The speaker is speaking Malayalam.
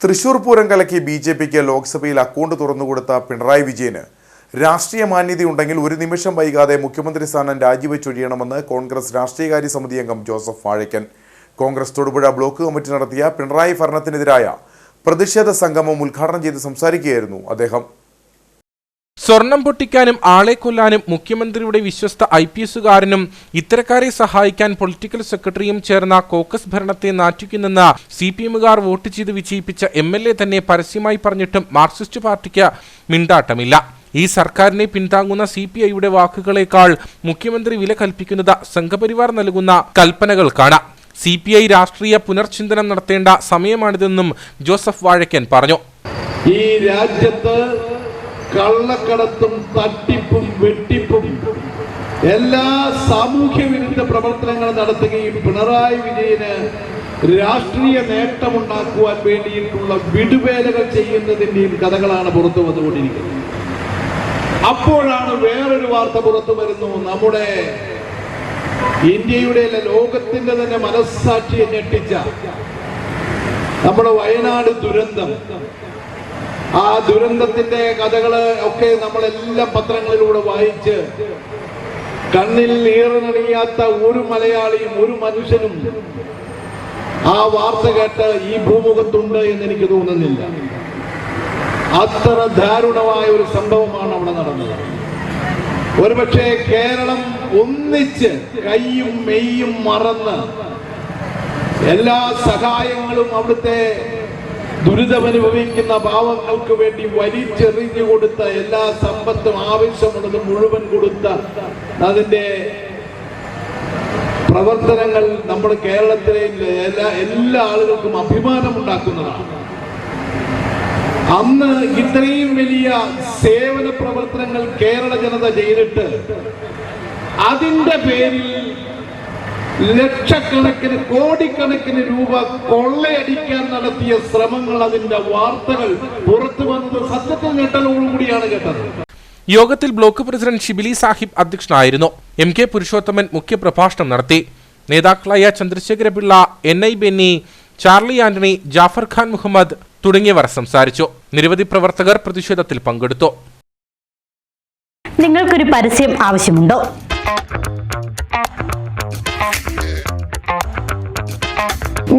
തൃശൂർ പൂരം കലക്കി ബി ജെ പിക്ക് ലോക്സഭയിൽ അക്കൗണ്ട് തുറന്നുകൊടുത്ത പിണറായി വിജയന് രാഷ്ട്രീയ മാന്യതയുണ്ടെങ്കിൽ ഒരു നിമിഷം വൈകാതെ മുഖ്യമന്ത്രി സ്ഥാനം രാജിവെച്ചൊഴിയണമെന്ന് കോൺഗ്രസ് രാഷ്ട്രീയകാര്യ സമിതി അംഗം Joseph Vazhakkan. Congress Thodupuzha block committee നടത്തിയ പിണറായി ഭരണത്തിനെതിരായ പ്രതിഷേധ സംഗമം ഉദ്ഘാടനം ചെയ്ത് സംസാരിക്കുകയായിരുന്നു അദ്ദേഹം. സ്വർണം പൊട്ടിക്കാനും ആളെ കൊല്ലാനും മുഖ്യമന്ത്രിയുടെ വിശ്വസ്ത ഐ പി എസുകാരനും ഇത്തരക്കാരെ സഹായിക്കാൻ പൊളിറ്റിക്കൽ സെക്രട്ടറിയും ചേർന്ന കോക്കസ് ഭരണത്തെ നാറ്റിക്കുന്നെന്ന് സി പി എമ്മുകാർ വോട്ട് ചെയ്ത് വിജയിപ്പിച്ച എം എൽ എ തന്നെ പരസ്യമായി പറഞ്ഞിട്ടും മാർക്സിസ്റ്റ് പാർട്ടിക്ക് മിണ്ടാട്ടമില്ല. ഈ സർക്കാരിനെ പിന്താങ്ങുന്ന സി പി ഐയുടെ വാക്കുകളേക്കാൾ മുഖ്യമന്ത്രി വില കൽപ്പിക്കുന്നത് സംഘപരിവാർ നൽകുന്ന കൽപ്പനകൾക്കാണ്. സി പി ഐ രാഷ്ട്രീയ പുനർചിന്തനം നടത്തേണ്ട സമയമാണിതെന്നും ജോസഫ് വാഴക്കൻ പറഞ്ഞു. ഈ രാജ്യത്ത് കള്ളക്കടത്തും തട്ടിപ്പും വെട്ടിപ്പും എല്ലാ സാമൂഹ്യ വിരുദ്ധ പ്രവർത്തനങ്ങളും നടത്തുകയും പിണറായി വിജയന് രാഷ്ട്രീയ നേട്ടമുണ്ടാക്കുവാൻ വേണ്ടിയിട്ടുള്ള വിടുവേലകൾ ചെയ്യുന്നതിന്റെയും കഥകളാണ് പുറത്തു വന്നുകൊണ്ടിരിക്കുന്നത്. അപ്പോഴാണ് വേറൊരു വാർത്ത പുറത്തു വരുന്നു. നമ്മുടെ ഇന്ത്യയുടെ അല്ല ലോകത്തിന്റെ തന്നെ മനസ്സാക്ഷിയെ ഞെട്ടിച്ച നമ്മുടെ വയനാട് ദുരന്തം. ആ ദുരന്തത്തിന്റെ കഥകൾ ഒക്കെ നമ്മളെല്ലാം പത്രങ്ങളിലൂടെ വായിച്ച് കണ്ണിൽ നീറനണിയാത്ത ഒരു മലയാളിയും ഒരു മനുഷ്യനും ആ വാർത്ത കേട്ട് ഈ ഭൂമുഖത്തുണ്ട് എന്ന് എനിക്ക് തോന്നുന്നില്ല. അത്ര ദാരുണമായ ഒരു സംഭവമാണ് അവിടെ നടന്നത്. ഒരുപക്ഷെ കേരളം ഒന്നിച്ച് കൈയും മെയ്യും മറന്ന് എല്ലാ സഹായങ്ങളും അവിടുത്തെ ദുരിതമനുഭവിക്കുന്ന പാവങ്ങൾക്ക് വേണ്ടി വലിച്ചെറിഞ്ഞു കൊടുത്ത എല്ലാ സമ്പത്തും ആവശ്യമുള്ളത് മുഴുവൻ കൊടുത്ത അതിന്റെ പ്രവർത്തനങ്ങൾ നമ്മുടെ കേരളത്തിലെ എല്ലാ എല്ലാ ആളുകൾക്കും അഭിമാനമുണ്ടാക്കുന്നതാണ്. അന്ന് ഇത്രയും വലിയ സേവന പ്രവർത്തനങ്ങൾ കേരള ജനത ചെയ്തിട്ട് അതിന്റെ പേരിൽ ലക്ഷക്കണക്കിന് കോടിക്കണക്കിന് രൂപ കൊള്ളയടിക്കാൻ നടത്തിയ ശ്രമങ്ങൾ അതിന്റെ വാർത്തകൾ പുറത്തു വന്നത് സത്യത്തിൽ ഞെട്ടലോടുകൂടിയാണ് കേട്ടത്. യോഗത്തിൽ ബ്ലോക്ക് പ്രസിഡന്റ് ഷിബിലി സാഹിബ് അധ്യക്ഷനായിരുന്നു. എം കെ പുരുഷോത്തമൻ മുഖ്യപ്രഭാഷണം നടത്തി. നേതാക്കളായ Chandrasekharapillai N I Benny Charlie Antony Jafar Khan Muhammad തുടങ്ങിയവർ സംസാരിച്ചു. നിരവധി പ്രവർത്തകർ പ്രതിഷേധത്തിൽ പങ്കെടുത്തു. നിങ്ങൾക്കൊരു പരസ്യം ആവശ്യമുണ്ടോ?